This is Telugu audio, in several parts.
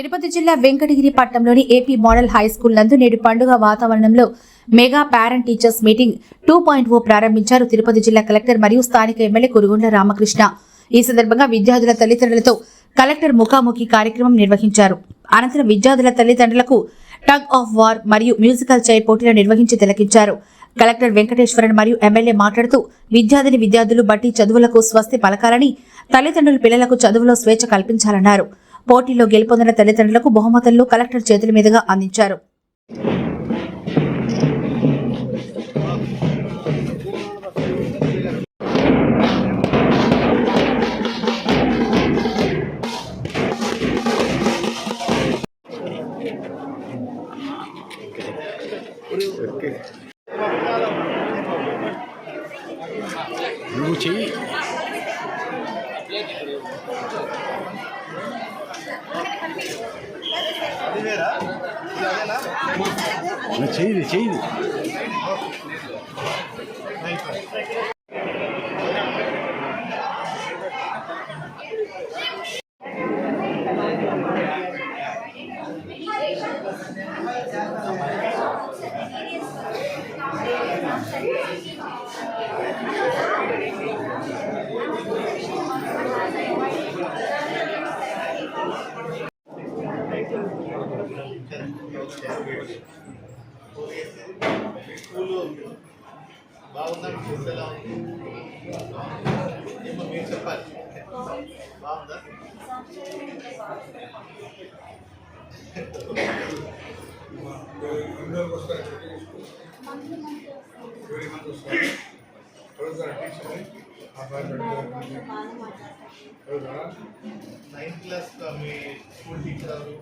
తిరుపతి జిల్లా వెంకటగిరి పట్టణంలోని ఏపీ మోడల్ హై స్కూల్ నందు నేడు పండుగ వాతావరణంలో mega parent teachers meeting two point O ప్రారంభించారు తిరుపతి జిల్లా కలెక్టర్ మరియు స్థానిక ఎమ్మెల్యే కురుగుండ్ల రామకృష్ణ. ఈ సందర్భంగా విద్యార్థుల తల్లిదండ్రులతో కలెక్టర్ ముఖాముఖి కార్యక్రమం నిర్వహించారు. అనంతరం విద్యార్థుల తల్లిదండ్రులకు టగ్ ఆఫ్ వార్ మరియు మ్యూజికల్ చైర్ పోటీలు నిర్వహించి తిలకించారు. కలెక్టర్ వెంకటేశ్వరన్ మరియు ఎమ్మెల్యే మాట్లాడుతూ విద్యార్థిని విద్యార్థులు బట్టి చదువులకు స్వస్తి పలకాలని తల్లిదండ్రులు పిల్లలకు చదువులో స్వేచ్ఛ కల్పించాలన్నారు. పోటీలో గెలుపొందిన తల్లిదండ్రులకు బహుమతులను కలెక్టర్ చేతుల మీదుగా అందించారు. నువ్వు చెయ్యి చెయ్యి స్కూలు బాగుందా స్కూల్ ఎలా ఉంది ఏమో మీరు చెప్పాలి బాగుందా నైన్త్ క్లాస్ మీ స్కూల్ టీచర్ ఎవరు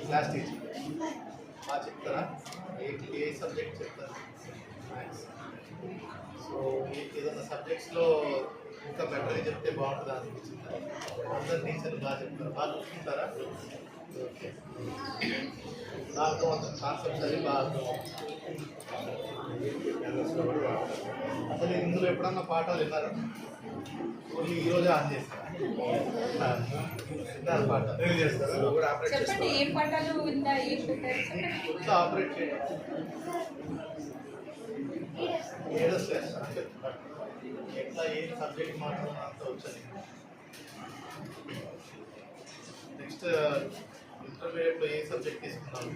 క్లాస్ టీచర్ బాగా చెప్తారా? ఏంటి ఏ సబ్జెక్ట్ చెప్తారు? మ్యాథ్స్ సో మీకు ఏదైనా సబ్జెక్ట్స్లో ఇంకా బెటర్గా చెప్తే బాగుంటుందా అనిపించింది? అందరు టీచర్లు బాగా చెప్తారు? బాగా చూసుకుంటారా? కాన్సెప్ట్స్ అవి బాగా. అసలు ఇందులో ఎప్పుడన్నా పాఠాలు విన్నారా? ఓన్లీ ఈ రోజే ఆన్ చేస్తారా? పాఠాలు చేస్తారా? ఆపరేట్ చేయడం. ఏదో స్ట్రెస్ ఎట్లా ఏ సబ్జెక్ట్ మాట్లాడాలో అంత వచ్చాను నెక్స్ట్ ఇంటర్మీడియట్లో ఏ సబ్జెక్ట్ తీసుకున్నాను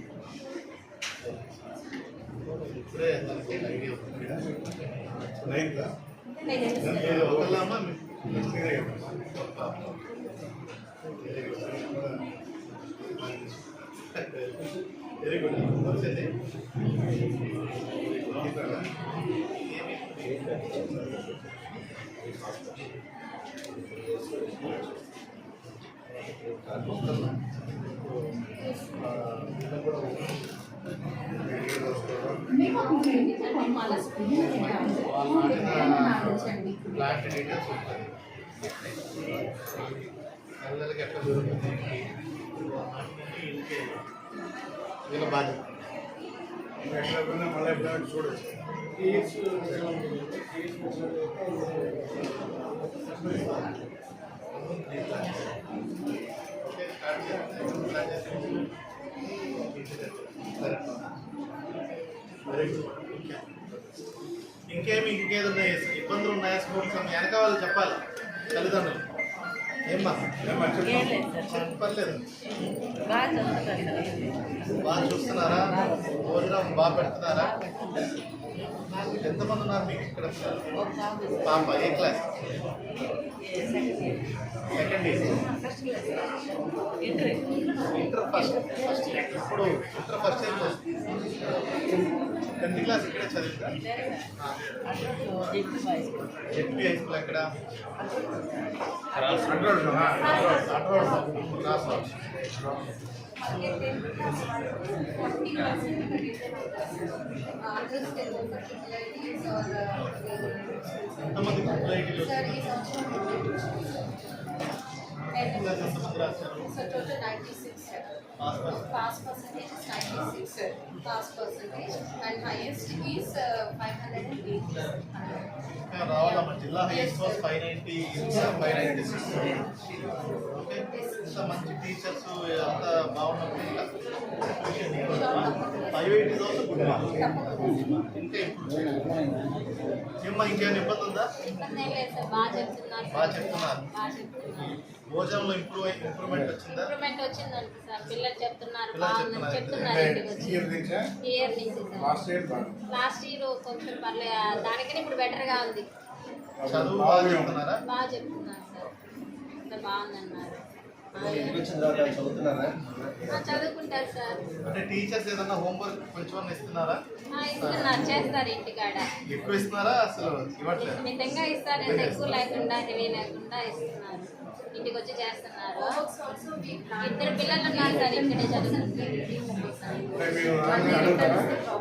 ఇప్పుడే దానికి ఐడియా ఉంది ఒకళ్ళమ్మా వెరీ గుడ్ వచ్చింది ప్లాంట్ డీటెయిల్స్ ఉంటుంది పిల్లలకి ఎట్లా దొరుకుతుంది వీళ్ళ బాధ్యత ఓకే గుడ్ ఇంకేమి ఇంకేదన్నా ఇబ్బందులు ఉన్నాయా స్కూల్స్ అని వెనక వాళ్ళు చెప్పాలి తల్లిదండ్రులు. ఏమ్మా చెప్పలేదు బాగా చూస్తున్నారా? భోజనం బాగా పెడుతున్నారా? ఎంతమంది ఉన్నారు మీకు ఇక్కడ? పాప ఏ class second inter first first ఇప్పుడు inter first year tenth class ఇక్కడే చదివిందా? జెడ్పీ హై స్కూల్ ఎక్కడ? ఎంతమంది ఐటీలో ఎంతమంది రాశారు pass percent Pass percentage is 96, sir. Pass percentage and highest is uh, 580. మంచి జిల్లా highest was five ninety five ninety six. Okay ఇంత మంచి టీచర్స్ అంతా బాగున్నప్పుడు ఫైవ్ ఎయిటీ థౌసండ్ గుడ్ ఇంకా ఏమ్మా ఇంకేమైనా ఇబ్బంది ఉందా బాగా చెప్తున్నారు భోజనంలో ఇంప్రూవ్ ఇంప్రూవ్మెంట్ వచ్చిందా? ఇంప్రూవ్మెంట్ వచ్చిందంట సార్ పిల్లలు చెప్తున్నారు బాగుందని చెప్తున్నారు. లాస్ట్ ఇయర్ కొంచెం పర్లేదు దానికని ఇప్పుడు బెటర్గా ఉంది. చదువు బాగా చెప్తున్నారా. బాగా చెప్తున్నారు సార్. అంతా బాగుందన్నారు. ఆ, చదువుతున్నారా? ఆ, చదువుకుంటారు సార్. అంటే టీచర్స్ ఏదన్నా హోంవర్క్ కొంచెం ఇస్తున్నారా? ఆ, ఇస్తున్నారు. చేస్తారు ఇంటికాడ. ఎక్కువ ఇస్తున్నారా? అసలు ఇవ్వట్లేదు. మితంగా ఇస్తారు. ఎంత ఎక్కువ లేకుండా హెవీ లేకుండా ఇస్తున్నారు. ఇంటికి వచ్చి చేస్తున్నారు. ఇద్దరు పిల్లలు ఉన్నారు సార్ ఇక్కడే చదువుకుంటారు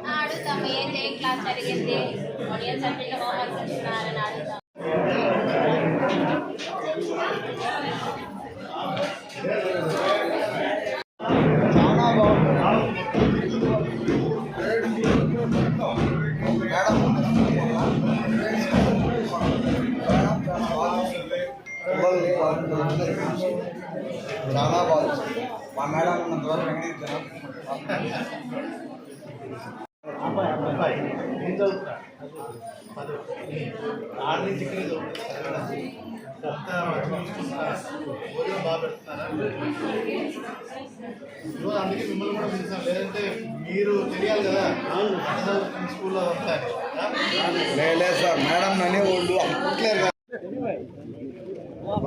ఆ, అడుగుతాము. ఏం క్లాస్ జరిగింది? ఏ సబ్జెక్ట్ హోంవర్క్ ఇస్తున్నారని అడుగుతాం చాలా బాగుంది మా మేడం ఉన్నంత వరకు వెంకటేశ్వర అబ్బాయి ఏం చదువుతున్నా పదో ఆరు నుంచి ఇక్కడే అందుకే మిమ్మల్ని కూడా పిలిచాం లేదంటే మీరు తెలియాలి కదా స్కూల్లో? లేదు సార్ మేడం నన్నే వాళ్ళు అప్పట్లేదు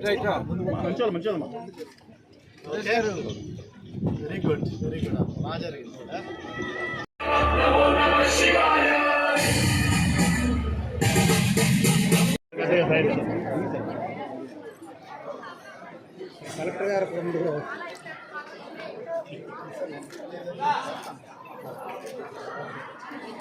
second okay very good very good బాగా జరిగింది కదా? కలెక్టర్ గారు ముందు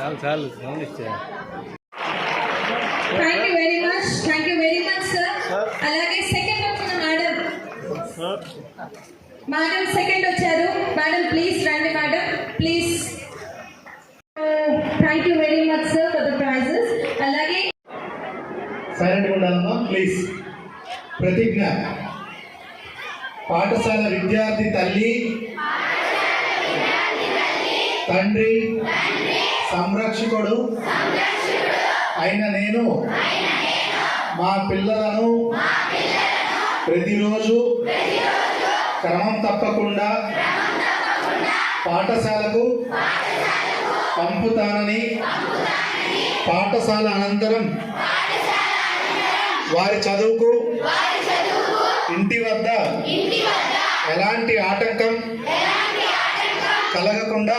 చాలు చాలు గమనిస్తే thank you very much thank you very much sir అలాగే సెకండ్ వచ్చిన మేడం మేడం సెకండ్ వచ్చారు. మేడం ప్లీజ్ రండి madam please thank you very much sir for the prizes అలాగే సైలెంట్గా ఉండాలమ్మా ప్లీజ్ ప్రతిజ్ఞ. పాఠశాల విద్యార్థి తల్లి. తండ్రి. సంరక్షకుడు. అయిన నేను. మా పిల్లలను ప్రతిరోజు క్రమం తప్పకుండా పాఠశాలకు పంపుతానని పాఠశాల అనంతరం వారి చదువుకు ఇంటి వద్ద ఎలాంటి ఆటంకం కలగకుండా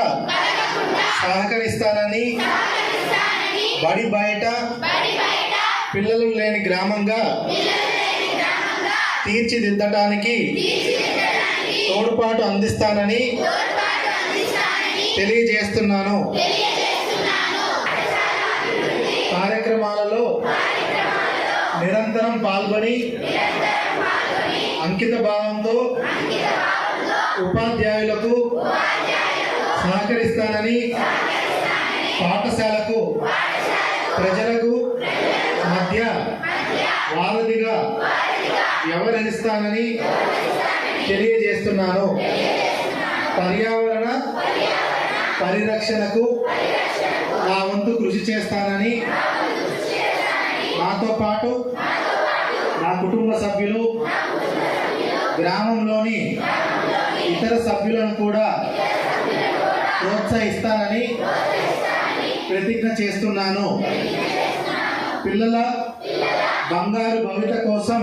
సహకరిస్తానని బడి బయట పిల్లలు లేని గ్రామంగా తీర్చిదిద్దటానికి తోడ్పాటు అందిస్తానని తెలియజేస్తున్నాను. కార్యక్రమాలలో నిరంతరం పాల్గొని అంకిత భావంతో ఉపాధ్యాయులకు సహకరిస్తానని పాఠశాలకు ప్రజలకు మధ్య వారధిగా వ్యవహరిస్తానని తెలియజేస్తున్నాను. పర్యావరణ పరిరక్షణకు నా వంతు కృషి చేస్తానని నాతో పాటు నా కుటుంబ సభ్యులు గ్రామంలోని ఇతర సభ్యులను కూడా ప్రోత్సహిస్తానని ప్రతిజ్ఞ చేస్తున్నాను. పిల్లల బంగారు భవిత కోసం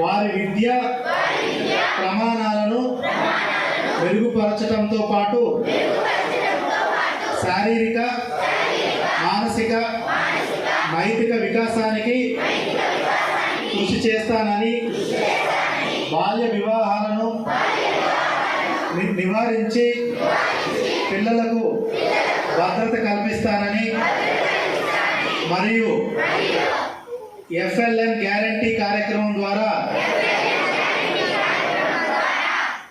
వారి విద్య ప్రమాణాలను మెరుగుపరచడంతో పాటు శారీరక మానసిక నైతిక వికాసానికి కృషి చేస్తానని బాల్య వివాహ నివారించి పిల్లలకు భద్రత కల్పిస్తానని మరియు ఎఫ్ఎల్ఎన్ గ్యారంటీ కార్యక్రమం ద్వారా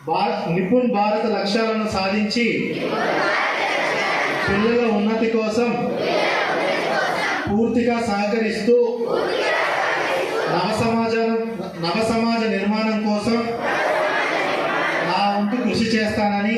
భారత్ నిపుణ్ భారత లక్ష్యాలను సాధించి పిల్లల ఉన్నతి కోసం పూర్తిగా సహకరిస్తూ నవ సమాజం నవ సమాజ నిర్మాణం కోసం నా వంతు కృషి చేస్తానని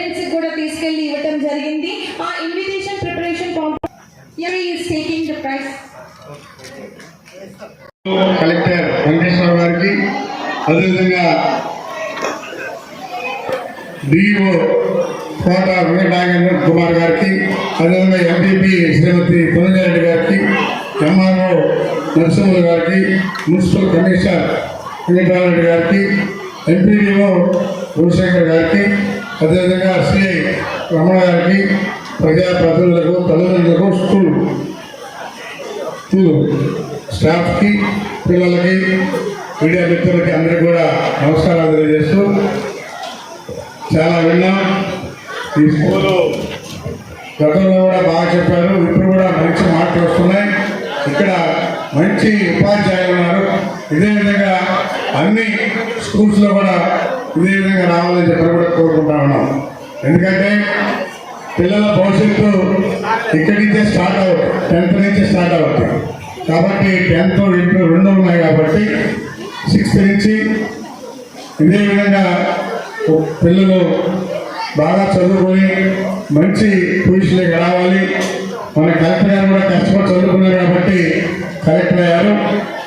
అదేవిధంగా డిఓ కోట వెంకటనాగేంద్ర కుమార్ గారికి అదేవిధంగా ఎంపీపీ శ్రీమతి తొలజరెడ్డి గారికి ఎంఆర్ఓ నరసింహులు గారికి మున్సిపల్ కమిషనర్ వెంకటరామరెడ్డి గారికి ఎంపీడీఓ భూశేఖర్ గారికి అదేవిధంగా శ్రీ రమణ గారికి ప్రజాప్రతినిధులకు తల్లిదండ్రులకు స్కూల్ స్కూల్ స్టాఫ్కి పిల్లలకి మీడియా మిత్రులకి అందరికీ కూడా నమస్కారాలు తెలియజేస్తూ చాలా విన్నాం. ఈ స్కూలు గతంలో కూడా బాగా చెప్పారు ఇప్పుడు కూడా మంచి మాటలు వస్తున్నాయి. ఇక్కడ మంచి ఉపాధ్యాయులు ఉన్నారు. ఇదే విధంగా అన్ని స్కూల్స్లో కూడా ఇదే విధంగా రావాలని చెప్పి కూడా కోరుకుంటా ఉన్నాం. ఎందుకంటే పిల్లల భవిష్యత్తు ఇక్కడి నుంచే స్టార్ట్ అవుతుంది టెన్త్ నుంచే స్టార్ట్ అవుతుంది కాబట్టి టెన్త్ ఇంటర్ రెండు ఉన్నాయి కాబట్టి సిక్స్త్ నుంచి ఇదే విధంగా పిల్లలు బాగా చదువుకొని మంచి పొజిషన్లోకి రావాలి మన కలెక్టర్ గారు కూడా కష్టపడి చదువుకున్నారు కాబట్టి కలెక్టర్ అయ్యారు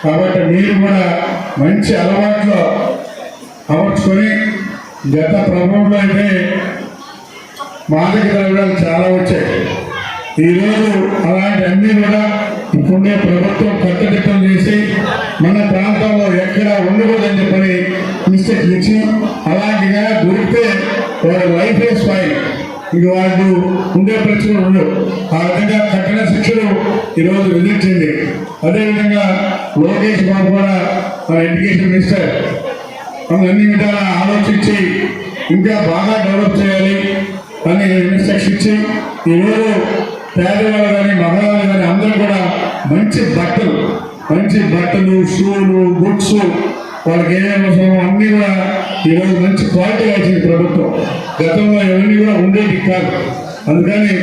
కాబట్టి మీరు కూడా మంచి అలవాట్లు అమర్చుకొని గత ప్రభుత్వంలో అయితే మాదక ద్రవ్యాలు చాలా వచ్చాయి. ఈరోజు అలాంటి అన్ని కూడా ఇప్పుడే ప్రభుత్వం కట్టుదిట్టం చేసి మన ప్రాంతంలో ఎక్కడ ఉండకూడదని చెప్పని మిస్టేక్ ఇచ్చి అలాంటిగా దొరికితే వారి లైఫ్ స్పాయిల్ ఇక వాళ్ళు ఉండే ప్రశ్నలు ఉండవు. ఆ విధంగా కఠిన శిక్షలు ఈరోజు విధించింది. అదేవిధంగా లోకేష్ బాబు కూడా మన ఎడ్యుకేషన్ మినిస్టర్. మనం అన్ని విధాలా ఆలోచించి ఇంకా బాగా డెవలప్ చేయాలి. అని ఇన్స్ట్రక్షన్ ఇచ్చి ఈరోజు పేదవాళ్ళు కానీ మగవాళ్ళు కానీ అందరూ కూడా మంచి బట్టలు మంచి బట్టలు షూలు బుక్స్ వాళ్ళకి ఏమేమి అవసరమో అన్నీ కూడా ఈరోజు మంచి క్వాలిటీ వచ్చింది ప్రభుత్వం. గతంలో ఇవన్నీ కూడా ఉండేవి కాదు. అందుకని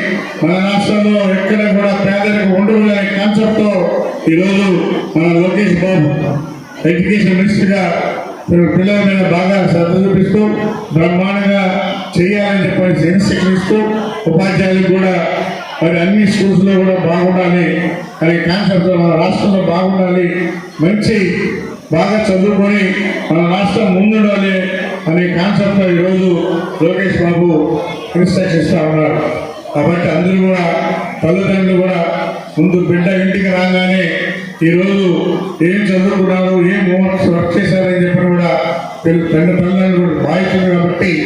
మన రాష్ట్రంలో ఎక్కడ కూడా పేదలకు ఉండకూడదు అనే కాన్సెప్ట్తో ఈరోజు మన లోకేష్ బాబు ఎడ్యుకేషన్ మినిస్టర్గా పిల్లల మీద బాగా శ్రద్ధ చూపిస్తూ బ్రహ్మాండంగా చేయాలని చెప్పేసి ఇన్స్ట్రక్షన్ ఇస్తూ ఉపాధ్యాయులకు కూడా మరి అన్ని స్కూల్స్లో కూడా బాగుండాలి. అనే కాన్సెప్ట్ మన రాష్ట్రంలో బాగుండాలి. మంచి బాగా చదువుకొని మన రాష్ట్రం ముందుండాలి అనే కాన్సెప్ట్లో ఈరోజు లోకేష్ బాబు ఇన్స్ట్రక్షన్ ఇస్తా ఉన్నారు. కాబట్టి అందరూ కూడా తల్లిదండ్రులు కూడా ముందు బిడ్డ ఇంటికి రాగానే ఈరోజు ఏం చదువుకున్నారు ఏం హోంవర్క్స్ వర్క్ చేశారని చెప్పి కూడా పిల్ల- పెద్ద తల్లిదండ్రులు కూడా బాధ్యత కాబట్టి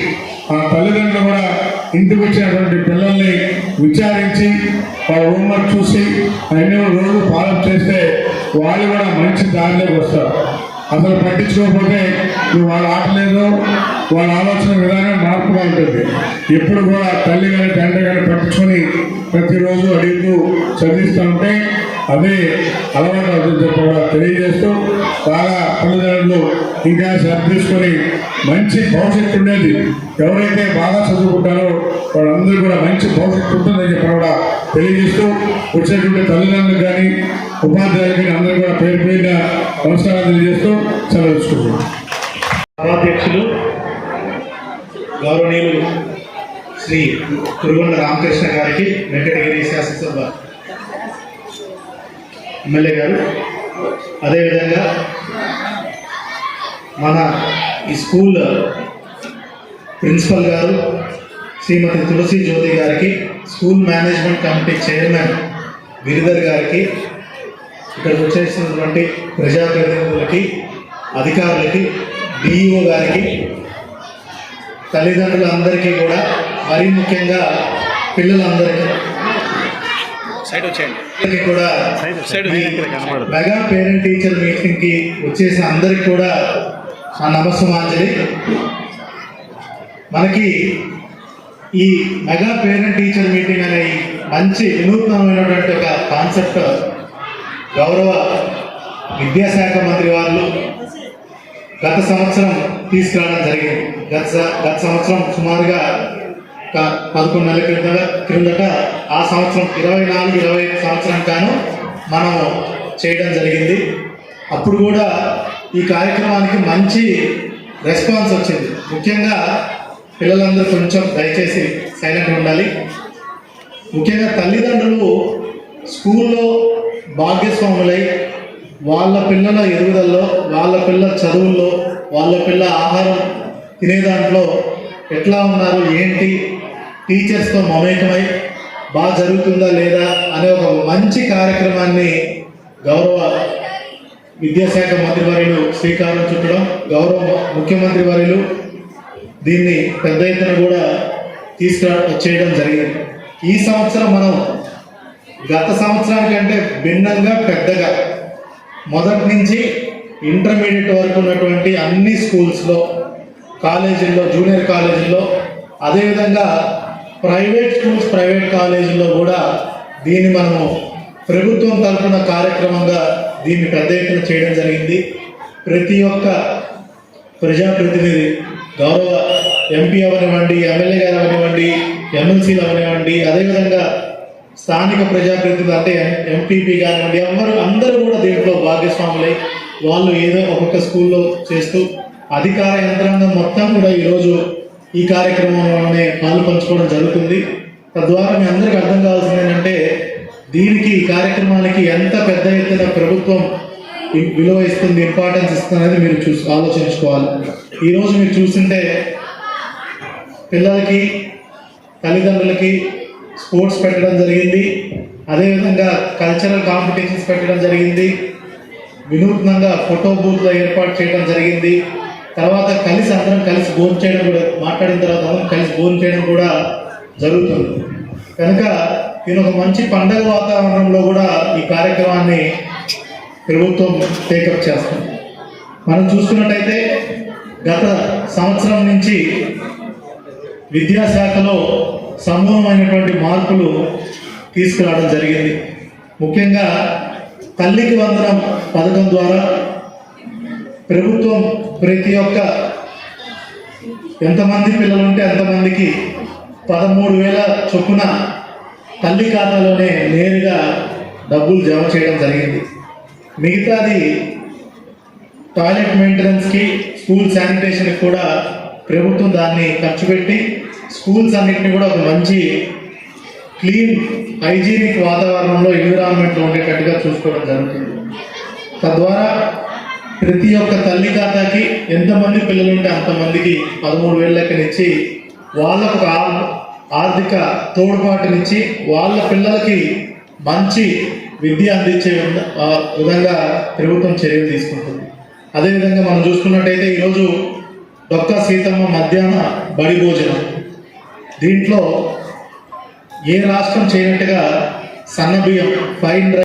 ఆ తల్లిదండ్రులు కూడా ఇంటికి వచ్చినటువంటి పిల్లల్ని విచారించి వాళ్ళ హోంవర్క్ చూసి అన్ని రోజులు ఫాలో చేస్తే వాళ్ళు కూడా మంచి దారిలోకి వస్తారు. అసలు పట్టించుకోకపోతే నువ్వు వాళ్ళ ఆటలేదు వాళ్ళ ఆలోచన విధానం మార్పుగా ఉంటుంది. ఎప్పుడు కూడా తల్లి కానీ తండ్రి కానీ పట్టించుకొని ప్రతిరోజు అడుగుతూ చదివిస్తూ ఉంటే అదే అలవాటు అవుతుంది చెప్పి కూడా. తెలియజేస్తూ బాగా తల్లిదండ్రులు ఇంకా శ్రద్ధ తీసుకొని మంచి భవిష్యత్తు ఉండేది. ఎవరైతే బాగా చదువుకుంటారో వాళ్ళందరూ కూడా మంచి భవిష్యత్తు ఉంటుందని చెప్పి కూడా తెలియజేస్తూ వచ్చేటువంటి తల్లిదండ్రులకు కానీ ఉపాధ్యాయులకి అందరూ కూడా పేరు పేరున నమస్కారాలు తెలియజేస్తూ సెలవుకుంటున్నాం సభాధ్యక్షులు గౌరవనీయులు శ్రీ కురుగొండ రామకృష్ణ గారికి వెంకటగిరి శాసనసభ ఎమ్మెల్యే గారు. అదేవిధంగా మన ఈ స్కూల్ ప్రిన్సిపల్ గారు శ్రీమతి తులసి జ్యోతి గారికి school management committee chairman Giridhar గారికి ఇక్కడికి వచ్చేసినటువంటి ప్రజాప్రతినిధులకి అధికారులకి డిఈఓ గారికి తల్లిదండ్రులందరికీ కూడా మరీ ముఖ్యంగా పిల్లలందరికీ సైడ్ వచ్చేయండి. కూడా. మెగా పేరెంట్ టీచర్ మీటింగ్కి వచ్చేసిన అందరికి కూడా నా నమస్సుమాంజలి. మనకి ఈ మెగా పేరెంట్ టీచర్ మీటింగ్ అనే మంచి వినూత్నమైనటువంటి ఒక కాన్సెప్ట్ గౌరవ విద్యాశాఖ మంత్రి వాళ్ళు గత సంవత్సరం తీసుకురావడం జరిగింది. గత గత సంవత్సరం సుమారుగా పదకొండు నెలల క్రిందట క్రిందట ఆ సంవత్సరం ఇరవై నాలుగు ఇరవై ఐదు సంవత్సరం కాను మనం చేయడం జరిగింది. అప్పుడు కూడా ఈ కార్యక్రమానికి మంచి రెస్పాన్స్ వచ్చింది. ముఖ్యంగా పిల్లలందరూ కొంచెం దయచేసి సైలెంట్ ఉండాలి. ముఖ్యంగా తల్లిదండ్రులు స్కూల్లో భాగ్యస్వాములై వాళ్ళ పిల్లల ఎదుగుదలలో వాళ్ళ పిల్లల చదువుల్లో వాళ్ళ పిల్ల ఆహారం తినే దాంట్లో ఎట్లా ఉన్నారు ఏంటి టీచర్స్తో మమేకమై బాగా జరుగుతుందా లేదా అనే ఒక మంచి కార్యక్రమాన్ని గౌరవ విద్యాశాఖ మంత్రివర్యులు శ్రీకారం చుట్టడం గౌరవ ముఖ్యమంత్రి వర్యులు దీన్ని పెద్ద ఎత్తున కూడా తీసుకురా చేయడం జరిగింది. ఈ సంవత్సరం మనం గత సంవత్సరానికంటే భిన్నంగా పెద్దగా మొదటి నుంచి ఇంటర్మీడియట్ వరకు ఉన్నటువంటి అన్ని స్కూల్స్లో కాలేజీల్లో జూనియర్ కాలేజీల్లో అదేవిధంగా ప్రైవేట్ స్కూల్స్ ప్రైవేట్ కాలేజీల్లో కూడా దీన్ని మనము ప్రభుత్వం తరఫున కార్యక్రమంగా దీన్ని పెద్ద ఎత్తున చేయడం జరిగింది. ప్రతి ఒక్క ప్రజాప్రతినిధి గౌరవ ఎంపీ అవనివ్వండి ఎమ్మెల్యే గారు అవనివ్వండి ఎమ్మెల్సీలు అవనివ్వండి అదేవిధంగా స్థానిక ప్రజాప్రతినిధులు అంటే ఎంపీపీ కానివ్వండి ఎవరు అందరూ కూడా దీంట్లో భాగస్వాములై వాళ్ళు ఏదో ఒక్కొక్క స్కూల్లో చేస్తూ అధికార యంత్రాంగం మొత్తం కూడా ఈరోజు ఈ కార్యక్రమంలోనే పాలు పంచుకోవడం జరుగుతుంది. తద్వారా మీ అందరికీ అర్థం కావాల్సింది ఏంటంటే దీనికి ఈ కార్యక్రమానికి ఎంత పెద్ద ఎత్తున ప్రభుత్వం విలువ ఇస్తుంది ఇంపార్టెన్స్ ఇస్తుంది మీరు చూసి ఆలోచించుకోవాలి. ఈరోజు మీరు చూస్తుంటే పిల్లలకి తల్లిదండ్రులకి స్పోర్ట్స్ పెట్టడం జరిగింది. అదేవిధంగా కల్చరల్ కాంపిటీషన్స్ పెట్టడం జరిగింది. వినూత్నంగా ఫోటో బూత్లో ఏర్పాటు చేయడం జరిగింది. తర్వాత కలిసి అందరం కలిసి భోజనం చేయడం కూడా మాట్లాడిన తర్వాత అందరం కలిసి భోజనం చేయడం కూడా జరుగుతుంది. కనుక దీని ఒక మంచి పండగ వాతావరణంలో కూడా ఈ కార్యక్రమాన్ని ప్రభుత్వం టేకప్ చేస్తుంది. మనం చూసుకున్నట్టయితే గత సంవత్సరం నుంచి విద్యాశాఖలో సమూలమైనటువంటి మార్పులు తీసుకురావడం జరిగింది. ముఖ్యంగా తల్లికి వందనం పథకం ద్వారా ప్రభుత్వం ప్రతి ఒక్క ఎంతమంది పిల్లలు ఉంటే అంతమందికి పదమూడు వేల చొప్పున తల్లి ఖాతాలోనే నేరుగా డబ్బులు జమ చేయడం జరిగింది. మిగతాది టాయిలెట్ మెయింటెనెన్స్కి స్కూల్ శానిటేషన్కి కూడా ప్రభుత్వం దాన్ని ఖర్చు పెట్టి స్కూల్స్ అన్నింటినీ కూడా ఒక మంచి క్లీన్ హైజీనిక్ వాతావరణంలో ఎన్విరాన్మెంట్లో ఉండేటట్టుగా చూసుకోవడం జరుగుతుంది. తద్వారా ప్రతి ఒక్క తల్లి ఖాతాకి ఎంతమంది పిల్లలు ఉంటే అంతమందికి పదమూడు వేల లెక్కనిచ్చి వాళ్ళకు ఒక ఆర్- ఆర్థిక తోడ్పాటునిచ్చి వాళ్ళ పిల్లలకి మంచి విద్య అందించే విధంగా ప్రభుత్వం చర్యలు తీసుకుంటుంది. అదేవిధంగా మనం చూసుకున్నట్టయితే ఈరోజు డొక్కా సీతమ్మ మధ్యాహ్న బడి భోజనం. దీంట్లో ఏ రాష్ట్రం చేయనట్టుగా సన్నబియ్యం ఫైన్